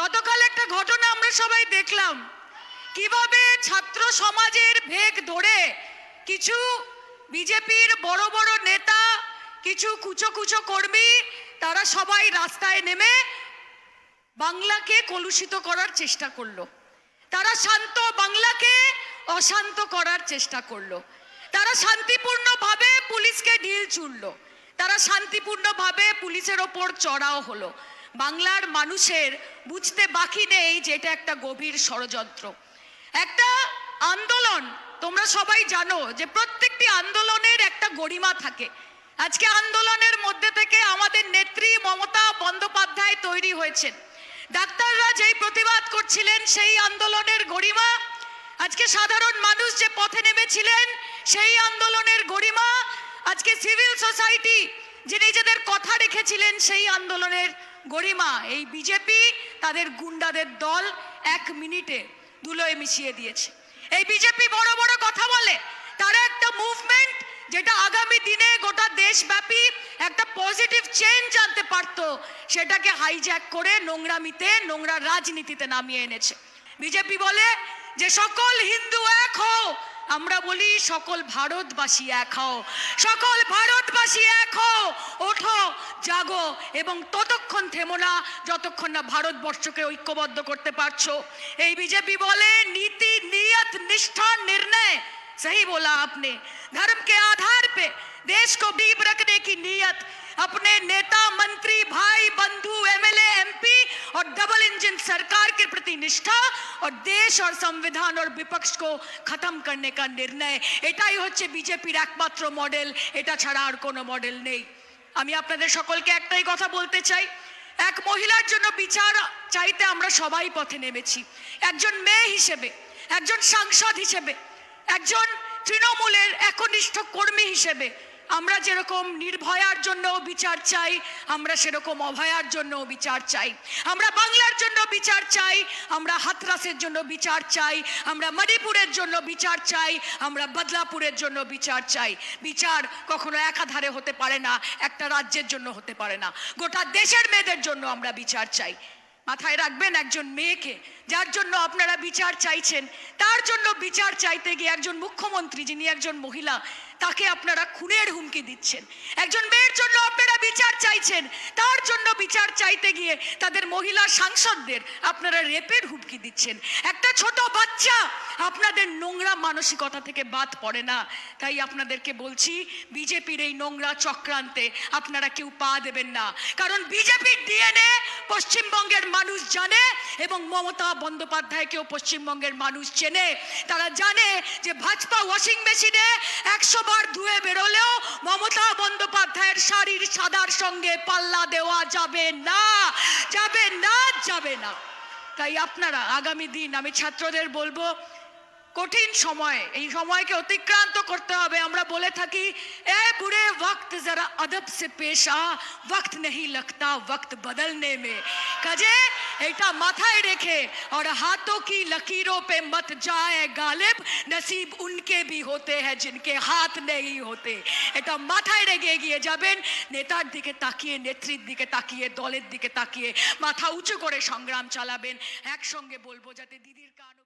গতকাল একটা ঘটনা আমরা সবাই দেখলাম। কীভাবে ছাত্র সমাজের ভেগ ধরে কিছু বিজেপির বড় বড় নেতা, কিছু কুচো কুচো কর্মী, তারা সবাই রাস্তায় নেমে বাংলাকে কলুষিত করার চেষ্টা করল। তারা শান্ত বাংলাকে অশান্ত করার চেষ্টা করল। তারা শান্তিপূর্ণভাবে পুলিশকে ঢিল ছুড়লো। তারা শান্তিপূর্ণভাবে পুলিশের ওপর চড়াও হলো। বাংলার মানুষের বুঝতে বাকি নেই যে এটা একটা গভীর ষড়যন্ত্র। একটা আন্দোলন, তোমরা সবাই জানো যে প্রত্যেকটি আন্দোলনের একটা গরিমা থাকে। আজকে আন্দোলনের মধ্যে থেকে আমাদের নেত্রী মমতা বন্দ্যোপাধ্যায় তৈরি হয়েছেন। ডাক্তাররা যেই প্রতিবাদ করছিলেন সেই আন্দোলনের গরিমা আজকে সাধারণ মানুষ যে পথে নেমেছিলেন সেই আন্দোলনের গরিমা আজকে সিভিল সোসাইটি যে নিজেদের কথা রেখেছিলেন সেই আন্দোলনের গরিমা, এই বিজেপি তাদের গুন্ডাদের দল এক মিনিটে ধুলোয় মিশিয়ে দিয়েছে। এই বিজেপি বড় বড় কথা বলে, তারা একটা মুভমেন্ট যেটা আগামী দিনে গোটা দেশব্যাপী একটা পজিটিভ চেঞ্জ আনতে পারত, সেটাকে হাইজ্যাক করে নোংরামিতে, নোংরা রাজনীতিতে নামিয়ে এনেছে। বিজেপি বলে যে সকল হিন্দু এক হও আমরা বলি সকল ভারতবাসী এক হও সকল ভারতবাসী এক হও ওঠো জাগো এবং ততক্ষণ থেমো না যতক্ষণ না ভারতবর্ষকে ঐক্যবদ্ধ করতে পারছো এই বিজেপি বলে নীতি नियत निष्ठा निर्णय सही बोला आपने धर्म के आधार पे देश को डीप रखने की नीयत अपने नेता मंत्री भाई बंधु एमएलए एमपी और डबल इंजन सरकार के प्रति निष्ठा और देश और संविधान और विपक्ष को खत्म करने का निर्णय এটাই হচ্ছে বিজেপির একমাত্র মডেল এটা ছাড়া আর কোনো মডেল নেই আমি আপনাদের সকলকে একটাই কথা বলতে চাই এক মহিলার জন্য বিচার চাইতে আমরা সবাই পথে নেমেছি একজন মেয়ে হিসেবে একজন সাংসদ হিসেবে একজন তৃণমূলের একনিষ্ঠ কর্মী হিসেবে আমরা যেরকম নির্ভয়ার জন্য বিচার চাই, আমরা সেরকম অভয়ার জন্য বিচার চাই। আমরা বাংলার জন্য বিচার চাই, আমরা হাতরাসের জন্য বিচার চাই, আমরা মণিপুরের জন্য বিচার চাই, আমরা বদলাপুরের জন্য বিচার চাই। বিচার কখনো একাধারে হতে পারে না, একটা রাজ্যের জন্য হতে পারে না। গোটা দেশের মেয়েদের জন্য আমরা বিচার চাই। মাথায় রাখবেন একজন মেয়েকে, যার জন্য আপনারা বিচার চাইছেন, তার জন্য বিচার চাইতে গিয়ে একজন মুখ্যমন্ত্রী যিনি একজন মহিলা, তাকে আপনারা খুনের হুমকি দিচ্ছেন। একজন মেয়ের জন্য আপনারা বিচার চাইছেন, তার জন্য বিচার চাইতে গিয়ে তাদের মহিলা সাংসদদের আপনারা রেপের হুমকি দিচ্ছেন। একটা ছোট বাচ্চা আপনাদের নোংরা মানসিকতা থেকে বাদ পড়ে না। তাই আপনাদেরকে বলছি, বিজেপির এই নোংরা চক্রান্তে আপনারা কেউ পা দেবেন না। কারণ বিজেপির ডিএনএ পশ্চিমবঙ্গের মানুষ জানে এবং মমতা বন্দ্যোপাধ্যায়কেও পশ্চিমবঙ্গের মানুষ চেনে। তারা জানে যে ভাজপা ওয়াশিং মেশিনে একশো বার ধুয়ে বেরোলেও মমতা বন্দ্যোপাধ্যায়ের শাড়ির সাদার সঙ্গে পাল্লা দেওয়া যাবে না যাবে না যাবে না। তাই আপনারা আগামী দিন আমি ছাত্রদের বলব কঠিন সময় এই সময়কে অতিক্রান্ত করতে হবে আমরা বলে থাকি এ বুড়ে वक्त जरा अदब से पेश आ वक्त नहीं लगता वक्त बदलने में কাজে এটা মাথায় রেখে और हाथों की लकीरों पे मत जाए गालिब नसीब उनके भी होते हैं जिनके हाथ नहीं होते এটা মাথায় রেখে এগিয়ে যাবেন নেতার দিকে তাকিয়ে নেত্রীর দিকে তাকিয়ে দলের দিকে তাকিয়ে মাথা উঁচু করে সংগ্রাম চালাবেন একসঙ্গে বলবো যাতে দিদির কান অবধি-